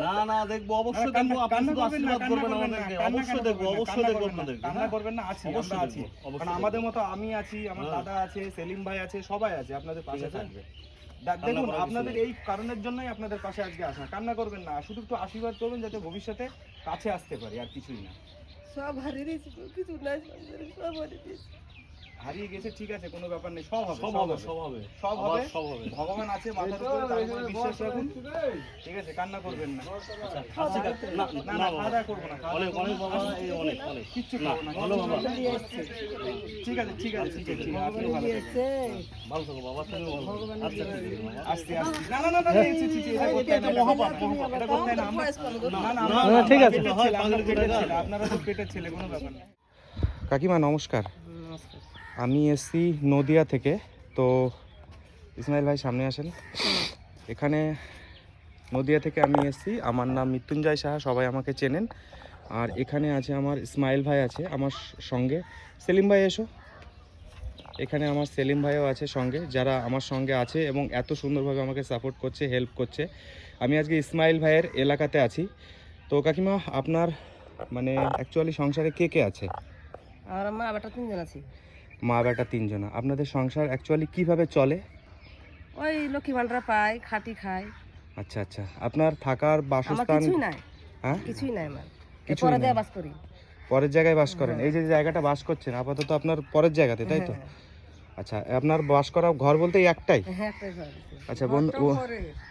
না না না দেখব অবশ্যই দেখব। আপনি কান্না শুধু করবেন না, আশীর্বাদ করবেন করবেন আমাদেরকে। অবশ্যই দেখব অবশ্যই দেখব আপনাদেরকে কান্না হ্যাঁ? করবেন না আছি আমরা আছি। কারণ আমাদের মতো আমি আছি আমার হ্যাঁ। দাদা আছে সেলিম ভাই আছে সবাই আছে আপনাদের পাশে থাকবে। দেখুন আপনাদের এই কারণের জন্যই আপনাদের পাশে আজকে আসা। কান্না করবেন না শুধু একটু আশীর্বাদ করবেন যাতে ভবিষ্যতে কাছে আসতে পারি আর কিছুই না। সব হারিয়ে দিয়েছি কিছু নাই সব হারিয়ে দিয়েছি। হারিয়ে গেছে ঠিক আছে কোনো ব্যাপার নেই সব হবে সব হবে সব হবে সব হবে সব হবে ভগবান আছে মাথার উপরে তার উপরে বিশ্বাস রাখুন ঠিক আছে কান্না করবেন না আচ্ছা, আচ্ছা, না না না। খাওয়া দাওয়া করব না অনেক অনেক বাবা এই অনেক অনেক কিচ্ছু না খাব না ভালো বাবা ঠিক আছে ঠিক আছে ঠিক আছে ঠিক আছে আপনিও ভালো থাকবেন। ভালো থাকো বাবা তুমি ভালো আচ্ছা ঠিক আছে আস্তে আস্তে না না না না ছি, ছি, এটা করতে না, এটা মহাপাপ মহাপাপ এটা করতে না না না না, ঠিক আছে। হয়, আপনারা তো পেটের ছেলে কোনো ব্যাপার না কাকিমা নমস্কার আমি এসছি নদিয়া থেকে, তো ইসমাইল ভাই সামনে আসেন। এখানে নদিয়া থেকে আমি এসছি, আমার নাম মৃত্যুঞ্জয় সাহা, সবাই আমাকে চেনেন। আর এখানে আছে আমার ইসমাইল ভাই আছে, আমার সঙ্গে। সেলিম ভাই এসো। এখানে আমার সেলিম ভাইও আছে সঙ্গে, যারা আমার সঙ্গে আছে এবং এত সুন্দরভাবে আমাকে সাপোর্ট করছে হেল্প করছে। আমি আজকে ইসমাইল ভাইয়ের এলাকাতে আছি। তো কাকিমা, আপনার মানে অ্যাকচুয়ালি সংসারে কে কে আছে? আর মা বেটা তিনজন আছি। মা বেটা তিনজনা। আপনাদের সংসার অ্যাকচুয়ালি কীভাবে চলে? ওই লক্ষ্মী ভান্ডার পাই খাটি খাই আচ্ছা আচ্ছা। আপনার থাকার বাসস্থান কিছুই নাই। হ্যাঁ? কিছুই নাই আমার। কিছুই পরে বাস করি। পরের জায়গায় বাস করেন। এই যে জায়গাটা বাস করছেন আপাতত আপনার পরের জায়গাতে তাই তো? হ্যাঁ, আচ্ছা আপনার বাস করা ঘর বলতে এই একটাই? হ্যাঁ। আচ্ছা বন্ধু ও-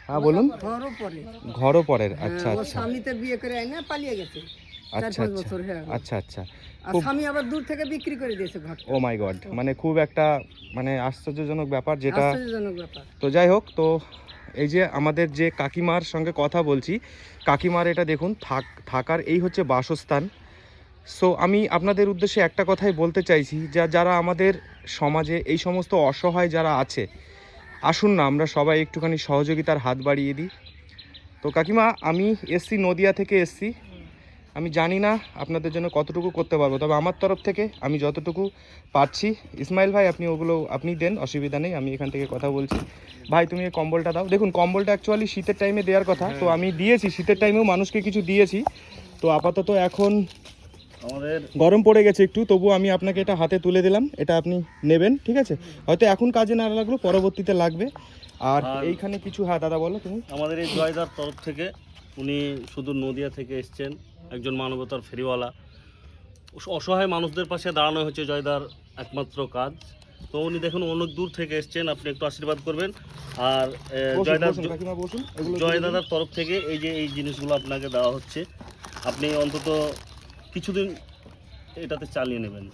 হ্যাঁ বলুন। ঘরও পড়ে ঘরও পরের আচ্ছা আচ্ছা। স্বামীতে বিয়ে করে আইনা পালিয়ে গেছে। আচ্ছা আচ্ছা। বছর হয়ে আচ্ছা আচ্ছা। আর স্বামী আবার দূর থেকে বিক্রি করে দিয়েছে ঘর ও মাই গড মানে খুব একটা মানে আশ্চর্যজনক ব্যাপার যেটা আশ্চর্যজনক ব্যাপার। তো যাই হোক তো এই যে আমাদের যে কাকিমার সঙ্গে কথা বলছি কাকিমার এটা দেখুন থাক থাকার এই হচ্ছে বাসস্থান। সো আমি আপনাদের উদ্দেশ্যে একটা কথাই বলতে চাইছি যা যারা আমাদের সমাজে এই সমস্ত অসহায় যারা আছে আসুন না আমরা সবাই একটুখানি সহযোগিতার হাত বাড়িয়ে দিই। তো কাকিমা আমি এসছি নদিয়া থেকে এসছি। আমি জানি না আপনাদের জন্য কতটুকু করতে পারব তবে আমার তরফ থেকে আমি যতটুকু পারছি। ইসমাইল ভাই আপনি ওগুলো আপনি দেন অসুবিধা নেই আমি এখান থেকে কথা বলছি। ভাই তুমি এই কম্বলটা দাও। দেখুন কম্বলটা অ্যাকচুয়ালি শীতের টাইমে দেওয়ার কথা তো আমি দিয়েছি শীতের টাইমেও মানুষকে কিছু দিয়েছি। তো আপাতত এখন আমাদের গরম পড়ে গেছে একটু তবু আমি আপনাকে এটা হাতে তুলে দিলাম এটা আপনি নেবেন ঠিক আছে? হয়তো এখন কাজে না লাগল পরবর্তীতে লাগবে। আর আর- এইখানে কিছু হ্যাঁ দাদা বলো তুমি। আমাদের এই জয়দার তরফ থেকে উনি শুধু নদিয়া থেকে এসছেন। একজন মানবতার ফেরিওয়ালা। অসহায় মানুষদের পাশে দাঁড়ানো হচ্ছে জয়দার একমাত্র কাজ। তো উনি দেখুন অনেক দূর থেকে এসছেন আপনি একটু আশীর্বাদ করবেন। আর জয়দার বসুন, কাকিমা বসুন এগুলো জয় দাদার তরফ থেকে এই যে এই জিনিসগুলো আপনাকে দেওয়া হচ্ছে আপনি অন্তত কিছুদিন এটাতে চালিয়ে নেবেন।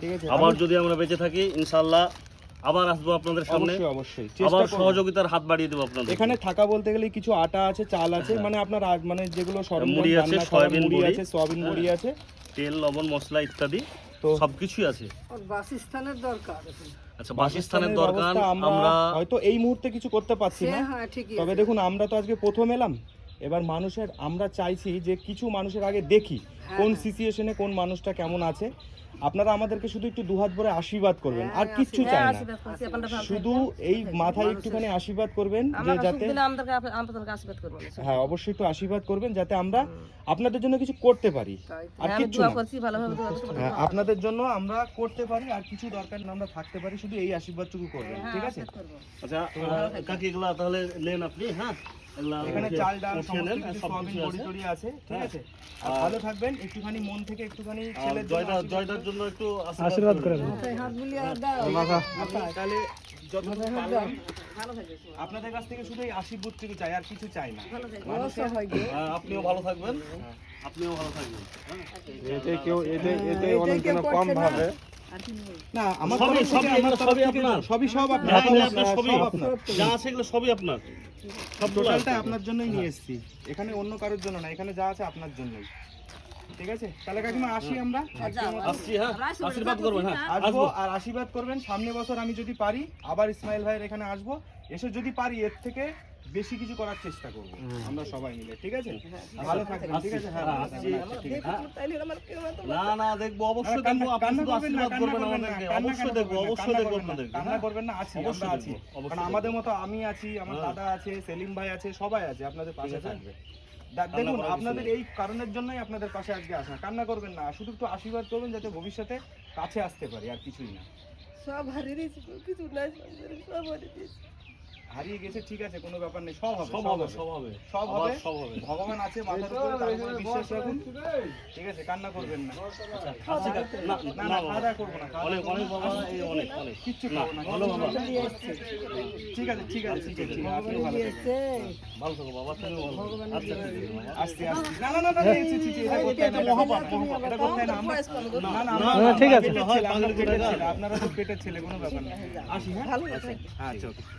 ঠিক আছে আবার যদি আমরা বেঁচে থাকি ইনশাল্লাহ আবার আসব আপনাদের সামনে অবশ্যই অবশ্যই আবার করব। সহযোগিতার হাত বাড়িয়ে দেবো আপনাদের এখানে থাকা বলতে গেলে কিছু আটা আছে চাল আছে হ্যাঁ। মানে আপনার মানে যেগুলো সরঞ্জাম মুড়ি আছে, করার সয়াবিন মুড়ি বড়ি। আছে সয়াবিন হ্যাঁ। মুড়ি আছে তেল লবণ মশলা ইত্যাদি তো সবকিছুই আছে ওর বাসস্থানের দরকার আচ্ছা বাসস্থানের দরকার ব্যবস্থা আমরা আমরা হয়তো এই মুহূর্তে কিছু করতে পারছি সে না হ্যাঁ ঠিকই তবে দেখুন আমরা তো আজকে প্রথম এলাম এবার মানুষের আমরা চাইছি যে কিছু মানুষের আগে দেখি হ্যাঁ, কোন হ্যাঁ। সিচুয়েশনে কোন মানুষটা কেমন আছে আপনারা আমাদেরকে শুধু একটু দুহাত ভরে আশীর্বাদ করবেন আর হ্যাঁ, কিচ্ছু হ্যাঁ, চাই না। শুধু এই মাথায় একটুখানি আশীর্বাদ করবেন যে যাতে। হ্যাঁ অবশ্যই একটু আশীর্বাদ করবেন যাতে আমরা আপনাদের জন্য কিছু করতে পারি। আর হ্যাঁ, কিচ্ছু করছি হ্যাঁ, আপনাদের জন্য আমরা করতে পারি আর কিছু দরকার না আমরা থাকতে পারি শুধু এই আশীর্বাদটুকু করবেন ঠিক আছে। আচ্ছা আহ, কাকি এগুলা তাহলে নেন আপনি হ্যাঁ? এখানে চাল ডাল সমস্ত কিছু সব সয়াবিন বড়ি আছে। টড়ি আছে ঠিক হ্যাঁ। আছে? আর ভালো থাকবেন একটুখানি মন থেকে একটুখানি জন্য জয়দার জয়দার জন্য একটু আশীর্বাদ করে দেন। মাথায় হাত বুলিয়ে দাও। তাহলে আপনাদের কাছ থেকে শুধু এই আশীর্বাদটুকু চাই আর কিছু চাই না। হয় হ্যাঁ, আপনিও ভালো থাকবেন। আপনিও ভালো থাকবেন। হ্যাঁ। এতে কেউ এতে এতে অনেক কম ভাবে। না আমার সবই- সবই আমার সবই আপনার। সবই সব আপনার। হ্যাঁ, এগুলো সব আপনার সবই আপনার। যা আছে এগুলো সবই আপনার। সব টোটালটা আপনার জন্যই নিয়ে এসেছি। এখানে অন্য কারোর জন্য না এখানে যা আছে আপনার জন্যই। ঠিক আছে? তাহলে কাকিমা আসি আমরা। আসছি হ্যাঁ। আশীর্বাদ করবেন হ্যাঁ। আসব আসব। আর আশীর্বাদ করবেন। সামনে বছর আমি যদি পারি আবার ইসমাইল ভাইয়ের এখানে আসব। এসে যদি পারি এর থেকে বেশি কিছু করার চেষ্টা করব। আমরা সবাই মিলে ঠিক আছে? ভালো থাকবেন ঠিক আছে? হ্যাঁ আসছি, আচ্ছা, ঠিক আছে। তাইলে আমার কেউ না না না দেখব অবশ্যই দেখব। আপনি আশীর্বাদ করবেন আমাদেরকে। অবশ্যই দেখব অবশ্যই দেখব আপনাদেরকে কান্না হ্যাঁ? করবেন না আছি আমরা অবশ্যই আছি। কারণ আমাদের মতো আমি আছি আমার হ্যাঁ। দাদা আছে সেলিম ভাই আছে সবাই আছে আপনাদের পাশে আছে। থাকবে। দেখুন আপনাদের এই কারণের জন্যই আপনাদের পাশে আজকে আসা। কান্না করবেন না শুধু একটু আশীর্বাদ করবেন যাতে ভবিষ্যতে কাছে আসতে পারি আর কিছুই না। সব হারিয়ে দিয়েছি কিছু নাই সব হারিয়ে দিয়েছি। হারিয়ে গেছে ঠিক আছে কোনো ব্যাপার নেই সব হবে সব হবে সব হবে সব হবে সব হবে ভগবান আছে মাথার উপরে তার উপরে বিশ্বাস রাখুন ঠিক আছে কান্না করবেন না আচ্ছা না না না খাওয়া করব না অনেক অনেক বাবা না। এই অনেক অনেক কিচ্ছু না ভালো বাবা ঠিক আছে ঠিক আছে ঠিক আছে ঠিক আছে আপনিও ভালো। ভালো থাকো বাবা তুমি ভালো আচ্ছা আস্তে আস্তে না না না না এটা করতে না, এটা মহাপাপ মহাপাপ এটা করতে না আমরা না না না, ঠিক আছে। হয়, আপনারা তো পেটের ছেলে কোনো ব্যাপার না আসি হ্যাঁ ভালো আছে আচ্ছা ওকে